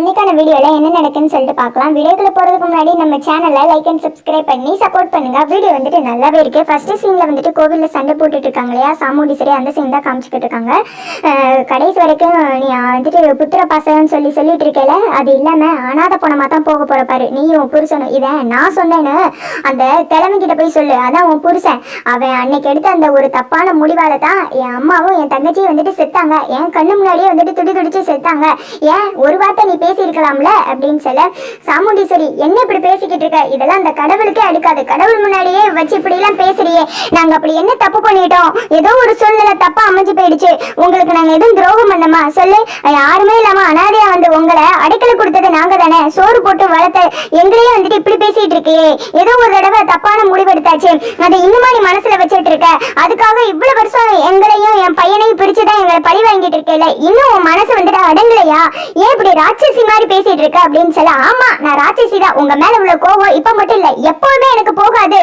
இன்னைக்கான வீடியோவில் என்ன நடக்குன்னு சொல்லிட்டு பார்க்கலாம். வீடியோக்குள்ள போகிறதுக்கு முன்னாடி நம்ம சேனலை லைக் அண்ட் சப்ஸ்கிரைப் பண்ணி சப்போர்ட் பண்ணுங்க. வீடியோ வந்துட்டு நல்லாவே இருக்கு. ஃபர்ஸ்ட் சீனில் வந்துட்டு கோவிலில் சண்டை போட்டுட்டு இருக்காங்க இல்லையா? சாமுண்டி சரி அந்த சீன் தான் காமிச்சிக்கிட்டு இருக்காங்க. கடைசி வரைக்கும் நீ வந்துட்டு புத்திர பாசகம்னு சொல்லி சொல்லிட்டு இருக்கல அது இல்லாமல் அனாத பணமாக தான் போக போற பாரு. நீயும் உன் புருஷனும் இதை நான் சொன்னேன்னு அந்த கிழமைக்கிட்ட போய் சொல்லு. அதான் உன் புருஷன். அவன் அன்னைக்கு எடுத்த அந்த ஒரு தப்பான முடிவால தான் என் அம்மாவும் என் தங்கச்சியும் வந்துட்டு செத்தாங்க. என் கண்ணு முன்னாடியே வந்துட்டு துடி துடிச்சு செத்தாங்க. ஏன் ஒரு வார்த்தை நீ பேசியிருக்கலாம்ல அப்படின்னு சொல்ல சாமுண்டீஸ்வரி என்ன இப்படி பேசிக்கிட்டு இருக்க? இதெல்லாம் அந்த கடவுளுக்கே அடுக்காது. கடவுள் முன்னாடியே வச்சு இப்படி எல்லாம் பேசுறியே. நாங்க அப்படி என்ன தப்பு பண்ணிட்டோம்? ஏதோ ஒரு சூழ்நிலை தப்பா அமைஞ்சு போயிடுச்சு. உங்களுக்கு நாங்க எதுவும் துரோகம் பண்ணமா? சொல்லு. யாருமே இல்லாம அனாதையா வந்து உங்களை அடைக்கல கொடுத்தது நாங்க தானே. சோறு போட்டு வளர்த்த எங்களையே வந்துட்டு இப்படி பேசிட்டு இருக்கியே. ஏதோ ஒரு தடவை தப்பான முடிவு எடுத்தாச்சு. அதை இன்னுமா நீ மனசுல வச்சிட்டு இருக்க. அதுக்காக இவ்வளவு வருஷம் எங்களையும் என் பையனையும் பிரிச்சுதான் எங்களை பழி வாங்கிட்டு இருக்கேல இன்னும் உன் மனசு வந்துட்டு அடங்கலையா? ஏன் இப்படி ராட்சசி மாதிரி பேசிட்டு இருக்க அப்படின்னு சொல்ல ஆமா நான் ராட்சசி தான். உங்க மேல உள்ள கோவம் இப்ப மட்டும் இல்ல எப்பவுமே எனக்கு போகாது.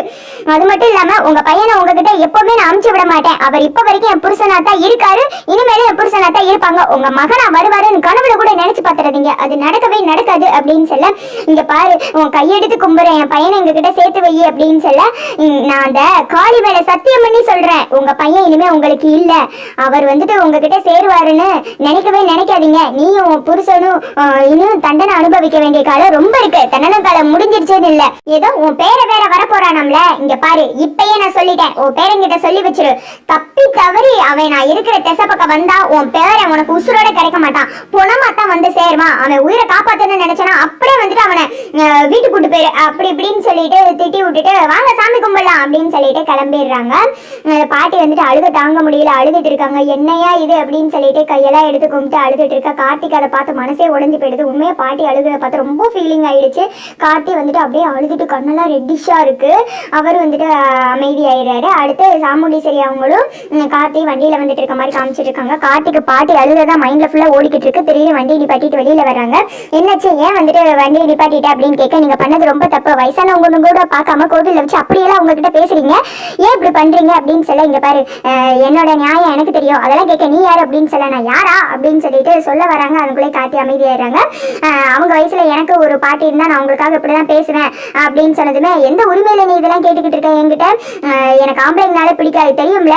அது மட்டும் இல்லாம உங்க பையனை உங்ககிட்ட எப்பவுமே நான் அமுச்சு விட மாட்டேன். அவர் இப்ப வரைக்கும் என் புருஷனா தான் இருக்காரு. இனிமேலும் என் புருஷனா தான் இருப்பாங்க. உங்க மகனா வருவாருன்னு கனவுல கூட நினைச்சு பாத்துறதீங்க. அது நடக்கவே நடக்காது. அப்படின்னு சொல்ல இங்க பாரு உன் கையெடுத்து கும்புறேன் என் பையனை எங்க கிட்ட சேர்த்து வை அப்படின்னு சொல்ல நான் அந்த காளி மேல சத்தியம் பண்ணி சொல்றேன். உங்க பையன் இனிமே உங்களுக்கு இல்ல. அவர் வந்துட்டு உங்ககிட்ட சேருவாருன்னு நினைக்கவே நினைக்காதீங்க. நீயும் உன் புருஷனும் இன்னும் தண்டனை அனுபவிக்க வேண்டிய காலம் ரொம்ப இருக்கு. தண்டனை காலம் முடிஞ்சிருச்சேன்னு இல்ல. ஏதோ உன் பேரை வேற வரப்போறானாம்ல இங்க பாரு இப்பயே நான் சொல்லிட்டேன். உன் பேரங்கிட்ட சொல்லி வச்சிரு. தப்பி தவறி அவன் நான் இருக்கிற திசை பக்கம் வந்தா உன் பேரை உனக்கு உசுரோட கிடைக்க மாட்டான். புணமா வந்து சேருவான். அவன் உயிரை காப்பாத்தணும்னு நினைச்சனா அப்படியே வீட்டு வீட்டுக்கு கூட்டு போயிரு. அப்படி இப்படின்னு சொல்லிட்டு திட்டி விட்டுட்டு வாங்க சாமி கும்பிடலாம் அப்படின்னு சொல்லிட்டு கிளம்பிடுறாங்க. பாட்டி வந்துட்டு அழுக தாங்க முடியல அழுதுட்டு இருக்காங்க. என்னையா இது? அப்படின்னு சொல்லிட்டு கையெல்லாம் எடுத்து கும்பிட்டு அழுதுட்டு இருக்கா. கார்த்திக் அதை பார்த்து மனசே உடஞ்சு போயிடுது. உண்மையா பாட்டி அழுகிறத பார்த்து ரொம்ப ஃபீலிங் ஆயிடுச்சு. கார்த்தி வந்துட்டு அப்படியே அழுதுட்டு கண்ணெல்லாம் ரெட்டிஷா இருக்கு. அவர் வந்துட்டு அமைதி அமைதியாயிடுறாரு. அடுத்து சாமுண்டீஸ்வரி அவங்களும் கார்த்தி வண்டியில வந்துட்டு இருக்க மாதிரி காமிச்சிட்டு இருக்காங்க. கார்த்திக்கு பாட்டி அழுததான் மைண்ட்ல ஃபுல்லா ஓடிக்கிட்டு இருக்கு. திடீர்னு வண்டி நிப்பாட்டிட்டு வெளியில வராங்க என்னாச்சு? ஏன் வந்துட்டு வண்டியை நிப்பாட்டிட்ட அப்படின்னு கேட்க நீங்க பண்ணது ரொம்ப தப்பு. வயசானவங்க கூட பார்க்காம கோவில்ல வச்சு அப்படியெல்லாம் உங்ககிட்ட பேசுறீங்க. ஏன் இப்படி பண்றீங்க? அப்படின்னு சொல்ல இங்க பாரு என்னோட நியாயம் எனக்கு தெரியும். அதெல்லாம் கேட்க நீ யார்? அப்படின்னு சொல்ல நான் யாரா? அப்படின்னு சொல்லிட்டு சொல்ல வராங்க. அதுக்குள்ளே காட்டி அமைதியாயிடுறாங்க. அவங்க வயசுல எனக்கு ஒரு பாட்டி இருந்தா நான் உங்களுக்காக இப்படிதான் பேசுவேன் அப்படின்னு சொன்னதுமே எந்த உரிமையில நீ இதெல்லாம் கேட்டுக்கிட்டு இருக்க என்கிட்ட? எனக்கு ஆம்பளைங்கனால பிடிக்காது. தெரியும்ல?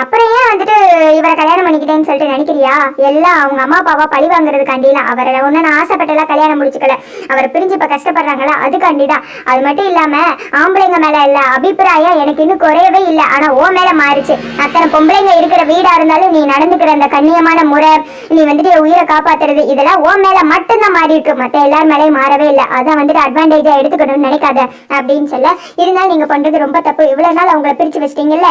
அப்புறம் ஏன் வந்துட்டு இவரை கல்யாணம் பண்ணிக்கிட்டேன்னு சொல்லிட்டு நினைக்கிறியா? எல்லாம் அவங்க அம்மா அப்பாவா பழி வாங்குறதுக்காண்டிலாம். அவரை ஒண்ணு நான் ஆசைப்பட்டெல்லாம் கல்யாணம் முடிச்சுக்கல. அவர் பிரிஞ்சு இப்ப கஷ்டப்படுறாங்களா? அதுக்காண்டி தான் அது மட்டும் இல்லாம ஆம்பளைங்க மேல இல்ல அபிப்பிராயம் எனக்கு இன்னும் குறையவே இல்லை. ஆனா ஓ மேல மாறிச்சு. அத்தனை பொம்பளைங்க இருக்கிற வீடா இருந்தாலும் நீ நடந்துக்கிற அந்த கண்ணியமான முறை நீ வந்துட்டு உயிரை காப்பாத்துறது இதெல்லாம் ஓ மேல மட்டும்தான் மாறி இருக்கு. மத்த எல்லார் மேலேயும் மாறவே இல்லை. அதான் வந்துட்டு அட்வான்டேஜா எடுத்துக்கணும்னு நினைக்காத அப்படின்னு சொல்ல. இருந்தாலும் நீங்க பண்றது ரொம்ப தப்பு. இவ்வளவு நாள் அவங்கள பிரிச்சு வச்சிட்டீங்கல்ல?